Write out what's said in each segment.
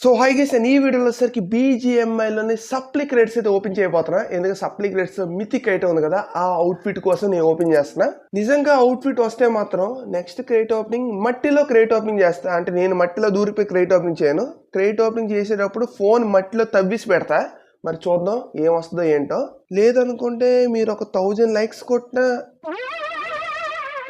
So high gas నేను ఈ వీడియోలో వచ్చేసరికి బీజిఎంఐలోని సప్లిక్ రేట్స్ అయితే ఓపెన్ చేయబోతున్నా ఎందుకంటే సప్లిక్ రేట్స్ మితిక్ అయితే ఉంది కదా ఆ అవుట్ఫిట్ కోసం నేను ఓపెన్ చేస్తున్నా నిజంగా అవుట్ఫిట్ వస్తే మాత్రం నెక్స్ట్ క్రేట్ ఓపెనింగ్ మట్టిలో క్రేట్ ఓపెనింగ్ చేస్తా అంటే నేను మట్టిలో దూరిపోయి క్రేట్ ఓపెనింగ్ చేయను క్రేట్ ఓపెనింగ్ చేసేటప్పుడు ఫోన్ మట్టిలో తవ్విసి పెడతా మరి చూద్దాం ఏం వస్తుందో ఏంటో లేదనుకుంటే మీరు ఒక థౌజండ్ లైక్స్ కొట్టినా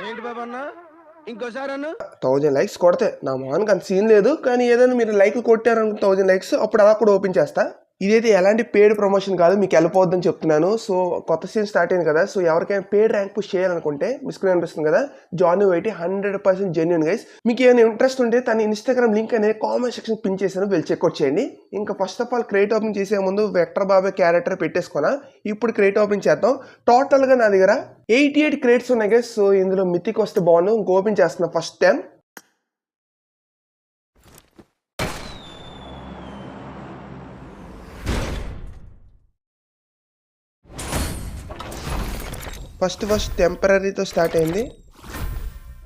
ఏంటి బాబు ఇంకోసారి అన్న. థౌజండ్ లైక్స్ కొడితే నా మొహానికి అంత సీన్ లేదు. కానీ ఏదైనా మీరు లైక్ కొట్టారనుకో థౌజండ్ లైక్స్ అప్పుడు అలా కూడా ఓపెన్ చేస్తా. ఇదైతే ఎలాంటి పేడ్ ప్రమోషన్ కాదు మీకు వెళ్ళిపోద్దని చెప్తున్నాను. సో కొత్త సీన్ స్టార్ట్ అయింది కదా సో ఎవరికైనా పేడ్ ర్యాంక్ పుష్ చేయాలనుకుంటే మిస్క్రీన్ అనిపిస్తుంది కదా జాన్ వైటీ హండ్రెడ్ పర్సెంట్ జెన్యున్ గైస్ మీకు ఏమైనా ఇంట్రెస్ట్ ఉంటే తన ఇన్స్టాగ్రామ్ లింక్ అనేది కామెంట్ సెక్షన్ పిన్ చేశాను వెళ్ళి చెక్అవుట్ చేయండి. ఇంకా first of all crate open చేసే ముందు వెక్టర్ బాబే క్యారెక్టర్ పెట్టేసుకున్నా. ఇప్పుడు క్రియేట్ ఓపెన్ చేద్దాం. టోటల్గా నా దగ్గర ఎయిటీ ఎయిట్ క్రేట్స్ ఉన్నాయి గైస్ సో ఇందులో మితికి వస్తే బాగుండు. ఇంక ఓపెన్ చేస్తున్నా ఫస్ట్ టైం ఫస్ట్ ఫస్ట్ టెంపరీతో స్టార్ట్ అయింది.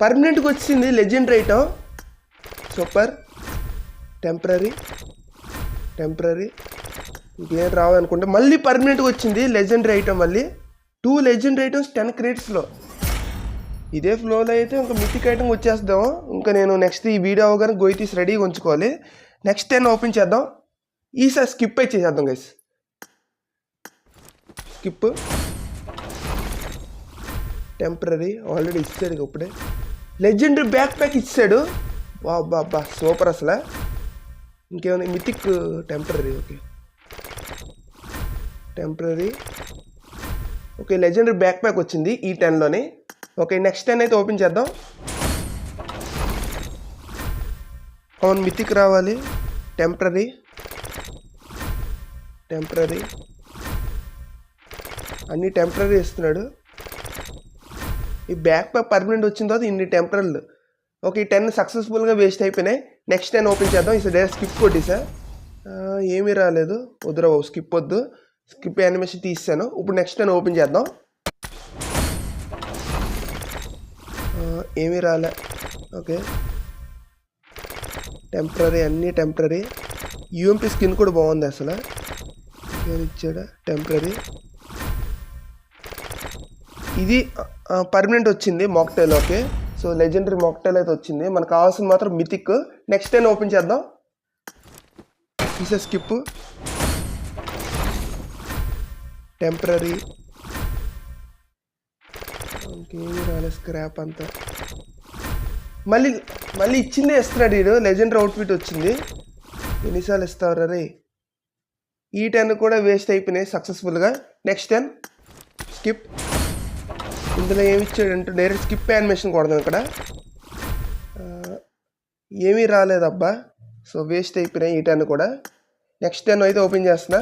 పర్మనెంట్కి వచ్చింది legend right super. Temporary. Temporary. ఇంకేం రావనుకుంటే మళ్ళీ పర్మనెంట్గా వచ్చింది లెజెండ్ ఐటమ్ మళ్ళీ. టూ లెజెండ్ ఐటమ్స్ టెన్ క్రేట్స్లో ఇదే ఫ్లోలో అయితే ఇంకా మితిక్ ఐటమ్ వచ్చేస్తాం. ఇంకా నేను నెక్స్ట్ ఈ వీడియో అవగానే గోయి తీసి రెడీగా ఉంచుకోవాలి. నెక్స్ట్ టెన్ ఓపెన్ చేద్దాం. ఈసారి స్కిప్ అయి చేసేద్దాం గైస్ స్కిప్. టెంపరీ ఆల్రెడీ ఇచ్చాడు ఇప్పుడే. లెజెండరీ బ్యాక్ ప్యాక్ ఇచ్చాడు. వా బాబా సూపర్ అసలు. ఇంకేమైనా mythic temporary okay. Temporary. Okay legendary backpack వచ్చింది ఈ టెన్లోని. ఓకే నెక్స్ట్ టెన్ అయితే ఓపెన్ చేద్దాం. అవును మితిక్ రావాలి. టెంపరీ. టెంపరీ. అన్నీ టెంపరీ ఇస్తున్నాడు. ఈ బ్యాక్ ప్యాక్ పర్మనెంట్ వచ్చిన తర్వాత ఇన్ని టెంపరల్ ఓకే ఈ టెన్ సక్సెస్ఫుల్గా వేస్ట్ అయిపోయినాయి. నెక్స్ట్ టెన్ ఓపెన్ చేద్దాం. ఈ డైరెక్ట్ స్కిప్ కొట్టేసా ఏమీ రాలేదు. వద్దురా బాబు స్కిప్ వద్దు. స్కిప్ యానిమేషన్ తీసాను ఇప్పుడు నెక్స్ట్ టెన్ ఓపెన్ చేద్దాం. ఏమీ రాలే. ఓకే. టెంపరీ అన్నీ టెంపరీ యూఎంపీ స్కిన్ కూడా బాగుంది అసలు. ఏది ఇచ్చాడా? టెంపరీ ఇది పర్మనెంట్ వచ్చింది mocktail okay so legendary mocktail అయితే వచ్చింది. మనకు కావాల్సింది మాత్రం మితిక్ నెక్స్ట్ టైం ఓపెన్ చేద్దాం? తీసే స్కిప్ టెంపరీ ఇంకేమి రాలేదు స్క్రాప్ అంతా. మళ్ళీ మళ్ళీ ఇచ్చిందే ఇస్తున్నాడు వీడు లెజెండరీ అవుట్ఫిట్ వచ్చింది. ఎన్నిసార్లు ఇస్తావు రే? ఈ టెన్ కూడా వేస్ట్ అయిపోయినాయి సక్సెస్ఫుల్గా నెక్స్ట్ టెన్ స్కిప్ ఇందులో ఏమి ఇచ్చాడంటే డైరెక్ట్ స్కిప్ యానిమేషన్ కొడదాం ఇక్కడ. ఏమీ రాలేదబ్బా. సో వేస్ట్ అయిపోయినాయి ఈ టెన్ కూడా. నెక్స్ట్ టెన్ అయితే ఓపెన్ చేస్తున్నా.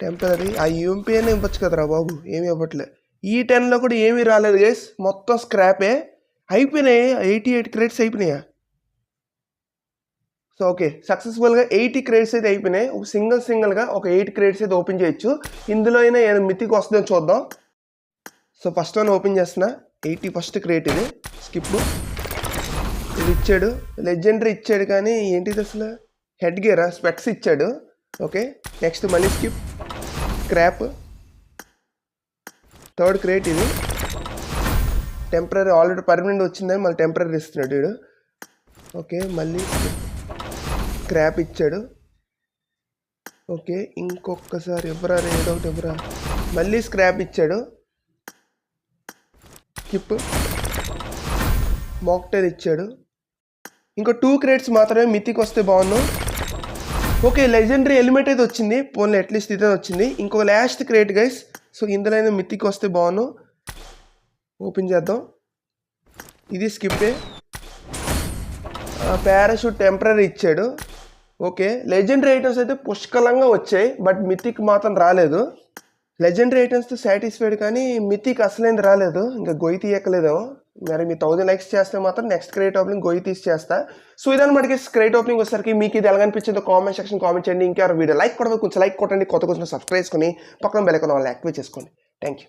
టెంపరీ ఆ యూఎంపీ అని ఇవ్వచ్చు కదరా బాబు ఏమి ఇవ్వట్లే. ఈ టెన్లో కూడా ఏమీ రాలేదు గేస్ మొత్తం స్క్రాపే అయిపోయినాయి ఎయిటీ ఎయిట్ క్రెడిట్స్ అయిపోయినాయా? సో ఓకే సక్సెస్ఫుల్గా ఎయిటీ క్రెడిట్స్ అయితే అయిపోయినాయి. ఒక సింగిల్ సింగిల్గా ఒక ఎయిట్ క్రెడిట్స్ అయితే ఓపెన్ చేయొచ్చు. ఇందులో అయినా ఏదైనా మితికి వస్తుందో చూద్దాం. సో ఫస్ట్ వన్ ఓపెన్ చేస్తున్నా. ఎయిటీ ఫస్ట్ క్రేట్ ఇది. స్కిప్ ఇది ఇచ్చాడు. లెజెండరీ ఇచ్చాడు కానీ ఏంటిది అసలు? హెడ్ గేరా స్పెక్స్ ఇచ్చాడు. ఓకే నెక్స్ట్ మళ్ళీ స్కిప్ క్రాప్ థర్డ్ క్రేట్ ఇది. టెంపరీ ఆల్రెడీ పర్మనెంట్ వచ్చిందని మళ్ళీ టెంపరీ ఇస్తున్నాడు వీడు. ఓకే మళ్ళీ. స్క్రాప్ ఇచ్చాడు. ఓకే ఇంకొకసారి ఎవరా రే, ఏదో ఒకటి ఎవరా. మళ్ళీ స్క్రాప్ ఇచ్చాడు. స్కిప్ మాక్టైల్ ఇచ్చాడు. ఇంకో టూ క్రేట్స్ మాత్రమే మితికి వస్తే బాగున్నాం ఓకే లెజెండరీ ఎలిమెంట్ అయితే వచ్చింది. పోన్లో అట్లీస్ట్ ఇదే వచ్చింది. ఇంకొక లాస్ట్ క్రేట్ గైస్ సో ఇందులో అయినా మితికి వస్తే బాగున్నాం ఓపెన్ చేద్దాం. ఇది స్కిప్పే పారాషూట్ టెంపరీ ఇచ్చాడు. ఓకే లెజెండరీ ఐటమ్స్ అయితే పుష్కలంగా వచ్చాయి బట్ మితిక్ మాత్రం రాలేదు. లెజెండరీ ఐటమ్స్తో సాటిస్ఫైడ్ కానీ మితిక్ అసలేంది రాలేదు. ఇంకా గొయ్యి తీయక్కలేదు మరి మీ థౌజండ్ లైక్స్ చేస్తే మాత్రం నెక్స్ట్ క్రేట్ ఓపెనింగ్ గొయ్యి తీసి చేస్తా. సో ఇదని మనకి క్రేట్ ఓపెనింగ్ వచ్చేసరికి మీకు ఇది ఎలా అనిపించిందో కామెంట్ సెక్షన్ కామెంట్ చేయండి. ఇంకా వీడియో లైక్ కూడా కొంచెం లైక్ కొట్టండి కొత్త కొంచెం సబ్స్క్రైబ్ చేసుకొని పక్కన బెల్ ఐకాన్ వాళ్ళు యాక్టివేట్ చేసుకోండి. Thank you